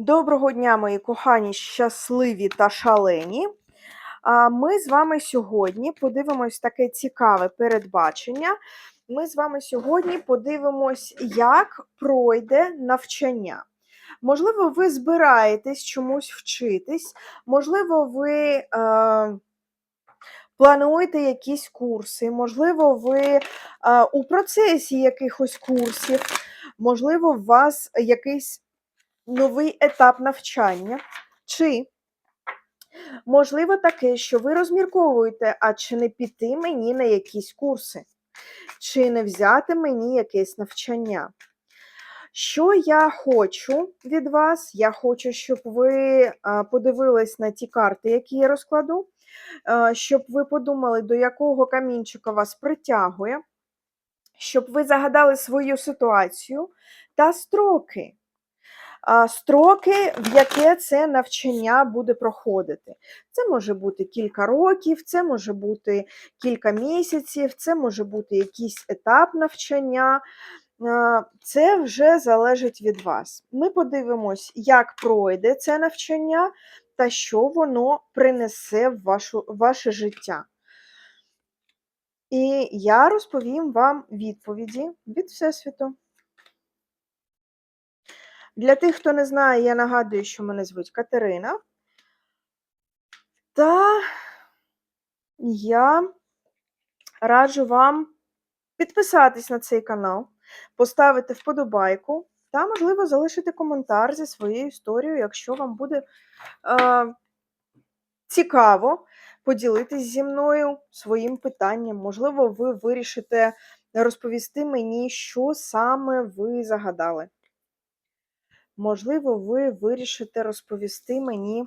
Доброго дня, мої кохані, щасливі та шалені. Ми з вами сьогодні подивимось таке цікаве передбачення. Ми з вами сьогодні подивимось, як пройде навчання. Можливо, ви збираєтесь чомусь вчитись, можливо, ви е, плануєте якісь курси, можливо, ви е, у процесі якихось курсів, можливо, у вас якийсь новий етап навчання, чи, можливо, таке, що ви розмірковуєте, а чи не піти мені на якісь курси, чи не взяти мені якесь навчання. Що я хочу від вас? Я хочу, щоб ви подивились на ті карти, які я розкладу, щоб ви подумали, до якого камінчика вас притягує, щоб ви загадали свою ситуацію та строки строки, в яке це навчання буде проходити. Це може бути кілька років, це може бути кілька місяців, це може бути якийсь етап навчання. Це вже залежить від вас. Ми подивимось, як пройде це навчання та що воно принесе в вашу, ваше життя. І я розповім вам відповіді від Всесвіту. Для тих, хто не знає, я нагадую, що мене звуть Катерина. Та я раджу вам підписатись на цей канал, поставити вподобайку та, можливо, залишити коментар зі своєю історією, якщо вам буде е, цікаво поділитись зі мною своїм питанням. Можливо, ви вирішите розповісти мені, що саме ви загадали. Можливо, ви вирішите розповісти мені,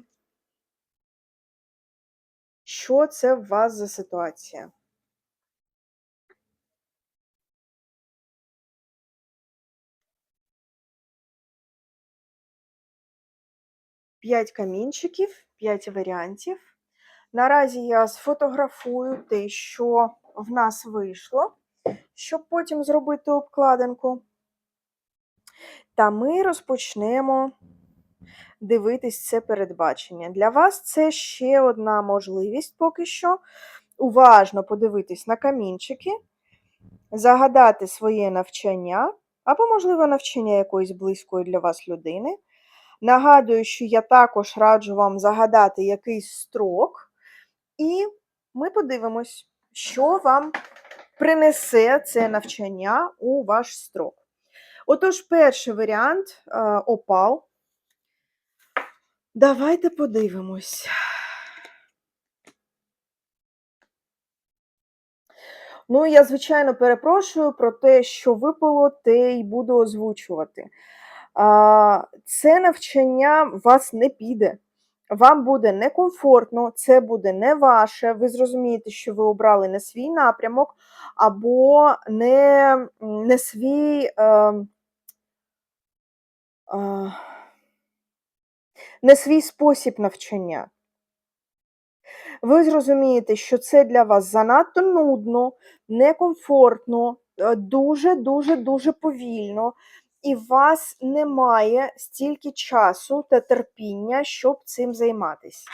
що це в вас за ситуація. П'ять камінчиків, п'ять варіантів. Наразі я сфотографую те, що в нас вийшло, щоб потім зробити обкладинку. Та ми розпочнемо дивитись це передбачення. Для вас це ще одна можливість поки що. Уважно подивитись на камінчики, загадати своє навчання, або, можливо, навчання якоїсь близької для вас людини. Нагадую, що я також раджу вам загадати якийсь строк, і ми подивимось, що вам принесе це навчання у ваш строк. Отож, перший варіант е, опал. Давайте подивимось. Ну, я, звичайно, перепрошую про те, що випало, те й буду озвучувати. Це навчання вас не піде. Вам буде некомфортно, це буде не ваше. Ви зрозумієте, що ви обрали не свій напрямок, або не не свій. Е, не свій спосіб навчання. Ви зрозумієте, що це для вас занадто нудно, некомфортно, дуже-дуже дуже повільно, і вас немає стільки часу та терпіння, щоб цим займатися.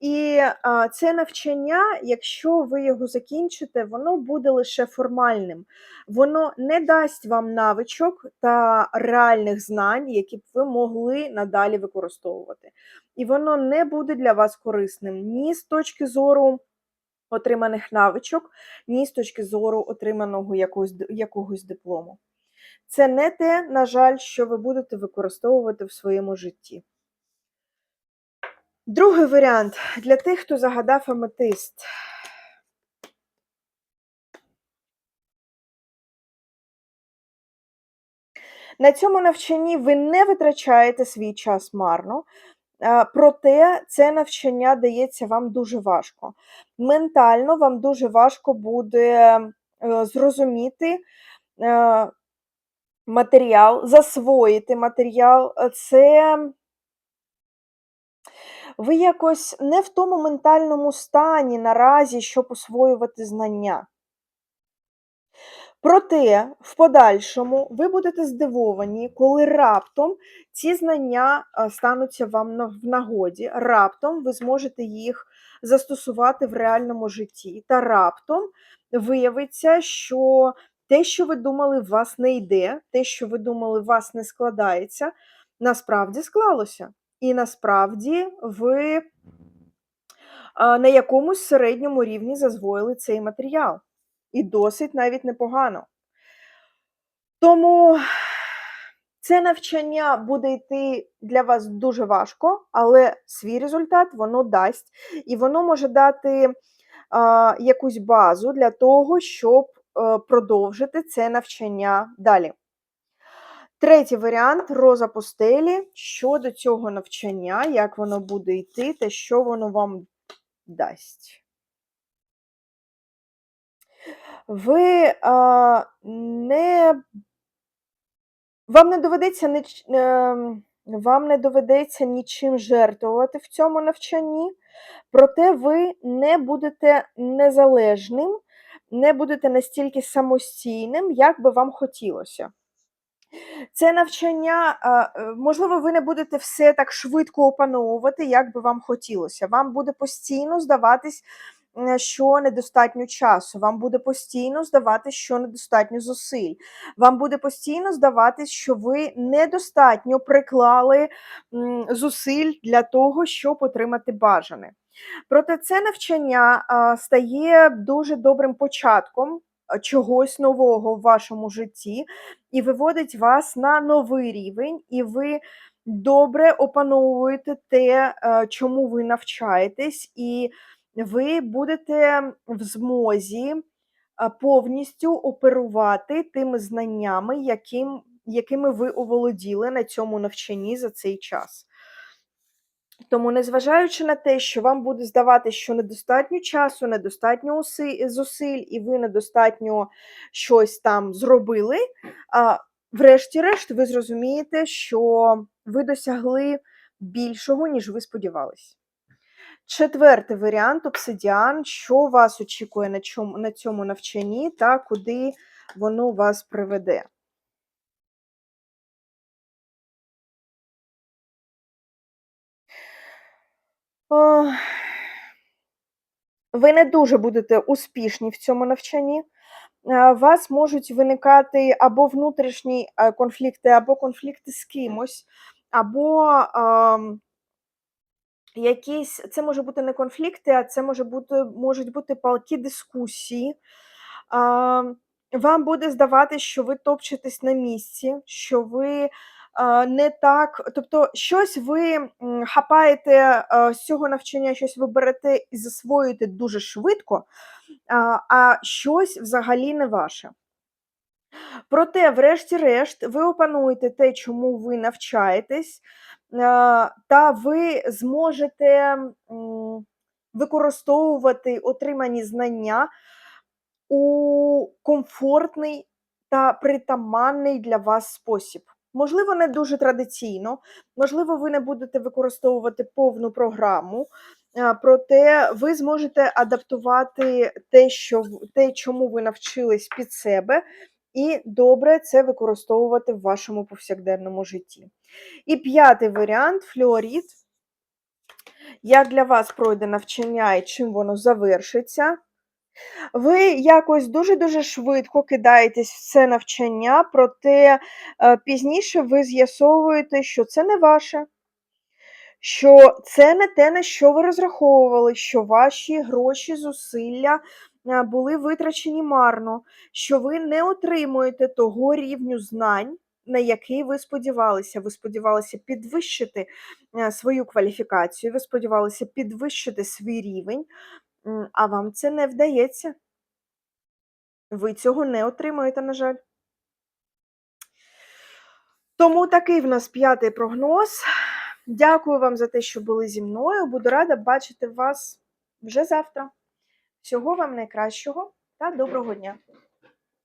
І а, це навчання, якщо ви його закінчите, воно буде лише формальним. Воно не дасть вам навичок та реальних знань, які б ви могли надалі використовувати. І воно не буде для вас корисним ні з точки зору отриманих навичок, ні з точки зору отриманого якогось, якогось диплому. Це не те, на жаль, що ви будете використовувати в своєму житті. Другий варіант для тих, хто загадав аметист. На цьому навчанні ви не витрачаєте свій час марно, проте це навчання дається вам дуже важко. Ментально вам дуже важко буде е, зрозуміти е, матеріал, засвоїти матеріал. Це ви якось не в тому ментальному стані наразі, щоб освоювати знання. Проте в подальшому ви будете здивовані, коли раптом ці знання стануться вам в нагоді, раптом ви зможете їх застосувати в реальному житті. Та раптом виявиться, що те, що ви думали, в вас не йде, те, що ви думали, в вас не складається, насправді склалося. І насправді ви на якомусь середньому рівні зазвоїли цей матеріал. І досить навіть непогано. Тому це навчання буде йти для вас дуже важко, але свій результат воно дасть. І воно може дати а, якусь базу для того, щоб продовжити це навчання далі. Третій варіант роза пустелі щодо цього навчання, як воно буде йти та що воно вам дасть. Ви а, не вам не доведеться ем, вам не доведеться нічим жертвувати в цьому навчанні, проте ви не будете незалежним, не будете настільки самостійним, як би вам хотілося. Це навчання, е, можливо, ви не будете все так швидко опановувати, як би вам хотілося. Вам буде постійно здаватись, що недостатньо часу, вам буде постійно здаватись, що недостатньо зусиль. Вам буде постійно здаватись, що ви недостатньо приклали зусиль для того, щоб отримати бажане. Проте це навчання стає дуже добрим початком чогось нового в вашому житті і виводить вас на новий рівень, і ви добре опановуєте те, чому ви навчаєтесь, і ви будете в змозі повністю оперувати тими знаннями, яким, якими ви оволоділи на цьому навчанні за цей час. Тому, незважаючи на те, що вам буде здаватися, що недостатньо часу, недостатньо зусиль, і ви недостатньо щось там зробили, врешті-решт ви зрозумієте, що ви досягли більшого, ніж ви сподівались. Четвертий варіант обсидіан, що вас очікує на цьому навчанні та куди воно вас приведе. Ви не дуже будете успішні в цьому навчанні. У вас можуть виникати або внутрішні е, конфлікти, або конфлікти з кимось, або якісь, це може бути не конфлікти, а це може бути, можуть бути палкі дискусії. Вам буде здаватись, що ви топчетесь на місці, що ви не так, тобто щось ви хапаєте з цього навчання, щось ви берете і засвоюєте дуже швидко, а, щось взагалі не ваше. Проте, врешті-решт, ви опануєте те, чому ви навчаєтесь, та ви зможете використовувати отримані знання у комфортний та притаманний для вас спосіб. Можливо, не дуже традиційно, можливо, ви не будете використовувати повну програму, е, проте ви зможете адаптувати те, що те, чому ви навчились під себе, і добре це використовувати в вашому повсякденному житті. І п'ятий варіант флюорит. Як для вас пройде навчання і чим воно завершиться? Ви якось дуже-дуже швидко кидаєтесь в це навчання, проте е, пізніше ви з'ясовуєте, що це не ваше, що це не те, на що ви розраховували, що ваші гроші, зусилля е, були витрачені марно, що ви не отримуєте того рівню знань, на який ви сподівалися. Ви сподівалися підвищити е, свою кваліфікацію, ви сподівалися підвищити свій рівень, а вам це не вдається. Ви цього не отримаєте, на жаль. Тому такий в нас п'ятий прогноз. Дякую вам за те, що були зі мною. Буду рада бачити вас вже завтра. Всього вам найкращого та доброго дня!